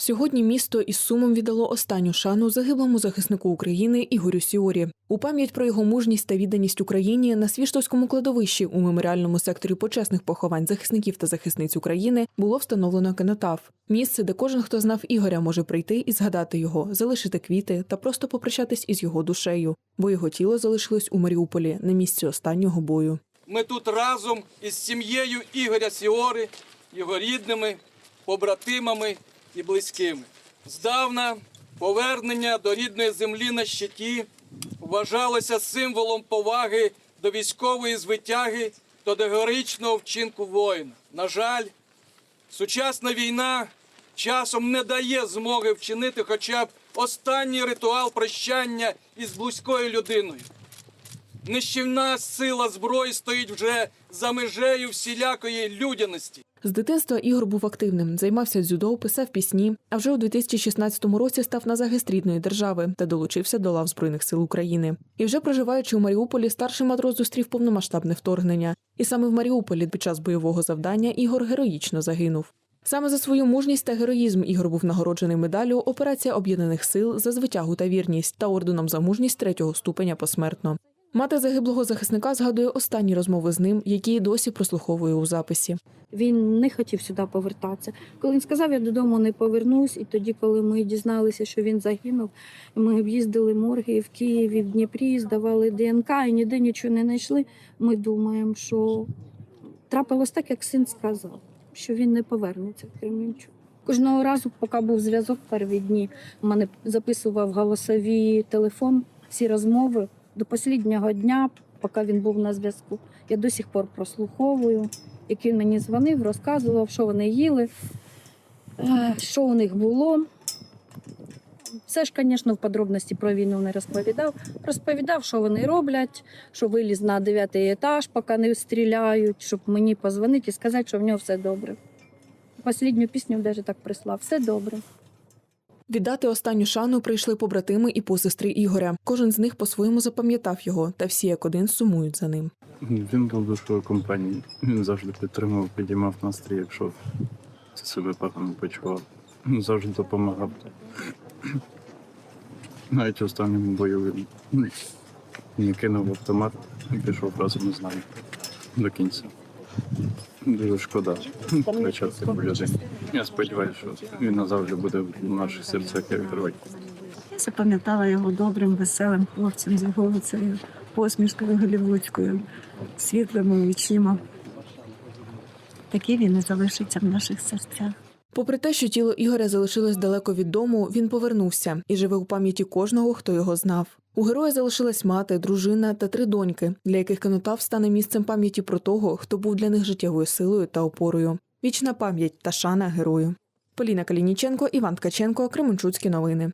Сьогодні місто із сумом віддало останню шану загиблому захиснику України Ігорю Сіорі. У пам'ять про його мужність та відданість Україні на Свіштовському кладовищі у меморіальному секторі почесних поховань захисників та захисниць України було встановлено кенотаф. Місце, де кожен, хто знав Ігоря, може прийти і згадати його, залишити квіти та просто попрощатись із його душею, бо його тіло залишилось у Маріуполі на місці останнього бою. Ми тут разом із сім'єю Ігоря Сіори, його рідними, побратимами і близькими. Здавна повернення до рідної землі на щиті вважалося символом поваги до військової звитяги та до героїчного вчинку воїна. На жаль, сучасна війна часом не дає змоги вчинити хоча б останній ритуал прощання із близькою людиною. Нищівна сила зброї стоїть вже за межею всілякої людяності. З дитинства Ігор був активним, займався дзюдо, писав пісні. А вже у 2016 році став на захист рідної держави та долучився до лав збройних сил України. І вже проживаючи у Маріуполі, старший матрос зустрів повномасштабне вторгнення. І саме в Маріуполі під час бойового завдання Ігор героїчно загинув. Саме за свою мужність та героїзм Ігор був нагороджений медаллю Операція Об'єднаних сил за звитягу та вірність та орденом за мужність третього ступеня посмертно. Мати загиблого захисника згадує останні розмови з ним, які досі прослуховує у записі. Він не хотів сюди повертатися. Коли він сказав, я додому не повернусь, і тоді, коли ми дізналися, що він загинув, ми об'їздили морги в Києві, в Дніпрі, здавали ДНК і ніде нічого не знайшли. Ми думаємо, що трапилось так, як син сказав, що він не повернеться в Кременчук. Кожного разу, поки був зв'язок перві дні, мене записував голосові телефон, всі розмови до останнього дня, поки він був на зв'язку. Я до сих пор прослуховую як він мені дзвонив, розказував, що вони їли, е, що у них було. Все ж, звісно, в подробності про війну не розповідав. Розповідав, що вони роблять, що виліз на дев'ятий етаж, поки не стріляють, щоб мені позвонити і сказати, що в нього все добре. Послідню пісню навіть так прислав. Все добре. Віддати останню шану прийшли побратими і посестри Ігоря. Кожен з них по-своєму запам'ятав його, та всі як один сумують за ним. Він був душою компанії. Він завжди підтримував, підіймав настрій, якщо себе погано почував. Він Завжди допомагав. Навіть в останньому бою він не кинув автомат і пішов разом з нами до кінця. Дуже шкода втрачати таку людину. Я сподіваюся, що він назавжди буде в наших серцях як герой. Я запам'ятала його добрим, веселим хлопцем з його цією посмішкою голівудською, світлими очима. Такий він і залишиться в наших серцях. Попри те, що тіло Ігоря залишилось далеко від дому, він повернувся і живе у пам'яті кожного, хто його знав. У героя залишилась мати, дружина та три доньки, для яких канотав стане місцем пам'яті про того, хто був для них життєвою силою та опорою. Вічна пам'ять та шана герою. Поліна Калініченко, Іван Ткаченко, Кременчуцькі новини.